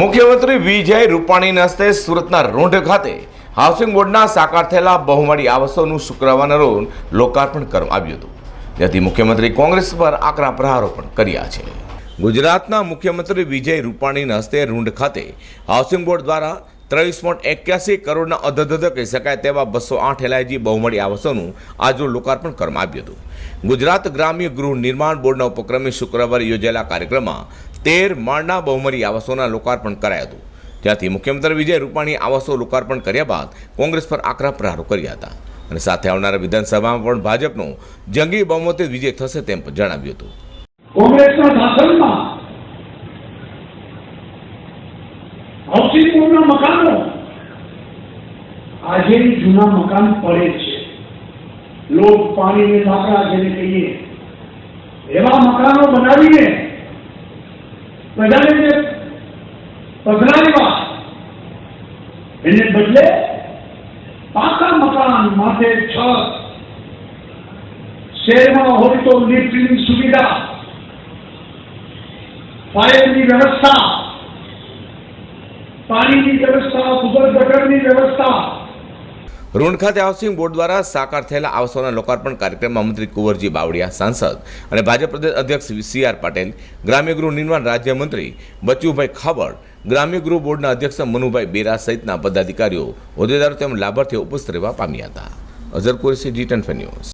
મુખ્યમંત્રી વિજય રૂપાણીના હસ્તે સુરતના રૂંઢ ખાતે હાઉસિંગ બોર્ડના સાકાર થયેલા બહુમાળી આવાસોનું શુક્રવારના રોજ લોકાર્પણ કરવામાં આવ્યું હતું. જેથી મુખ્યમંત્રી કોંગ્રેસ પર આકરા પ્રહારો પણ કર્યા છે. ગુજરાતના મુખ્યમંત્રી વિજય રૂપાણીના હસ્તે રૂંઢ ખાતે હાઉસિંગ બોર્ડ દ્વારા ત્રેવીસ પોઈન્ટ એક્યાસી કરોડના અધધધ કહી શકાય તેવા બસો આઠ એલઆઈજી બહુમળી આવાસોનું આજનું લોકાર્પણ કરવામાં આવ્યું હતું. ગુજરાત ગ્રામ્ય ગૃહ નિર્માણ બોર્ડના ઉપક્રમે શુક્રવારે યોજાયેલા કાર્યક્રમમાં તેર માળના બહુમરી આવાસોના લોકાર્પણ કરાયું હતું. જ્યાંથી મુખ્યમંત્રી વિજય રૂપાણી આવાસો લોકાર્પણ કર્યા બાદ કોંગ્રેસ પર આકરા પ્રહારો કર્યા હતા. અને સાથે આવનારા વિધાનસભામાં પણ ભાજપનો જંગી બહુમતી વિજય થશે તેમ પણ જણાવ્યું હતું. કોંગ્રેસના શાસનમાં હાઉસિંગ બોર્ડના મકાનો આજે જૂના મકાન પડે છે. લોક પાણીને લાકડા જેને કહીએ, એવા મકાનો બનાવીને પ્રજાને જે પધરાવ્યા એને બદલે પાકા મકાન માથે છત શહેરમાં હોય તો લિફ્ટની સુવિધા ફાયરની વ્યવસ્થા પાણીની વ્યવસ્થા ભૂગર્ભ ગટરની વ્યવસ્થા રોણ ખાતે હાઉસિંગ બોર્ડ દ્વારા સાકાર થયેલા આવાસોના લોકાર્પણ કાર્યક્રમમાં મંત્રી કુંવરજી બાવળિયા સાંસદ અને ભાજપ પ્રદેશ અધ્યક્ષ સી આર પાટેલ, ગ્રામ્ય ગૃહ નિર્માણ રાજ્યમંત્રી બચુભાઈ ખાબડ ગ્રામ્ય ગૃહ બોર્ડના અધ્યક્ષ મનુભાઈ બેરા સહિતના પદાધિકારીઓ હોદ્દેદારો તેમજ લાભાર્થીઓ ઉપસ્થિત રહેવા પામ્યા હતા. Azhar Qureshi, G ten news.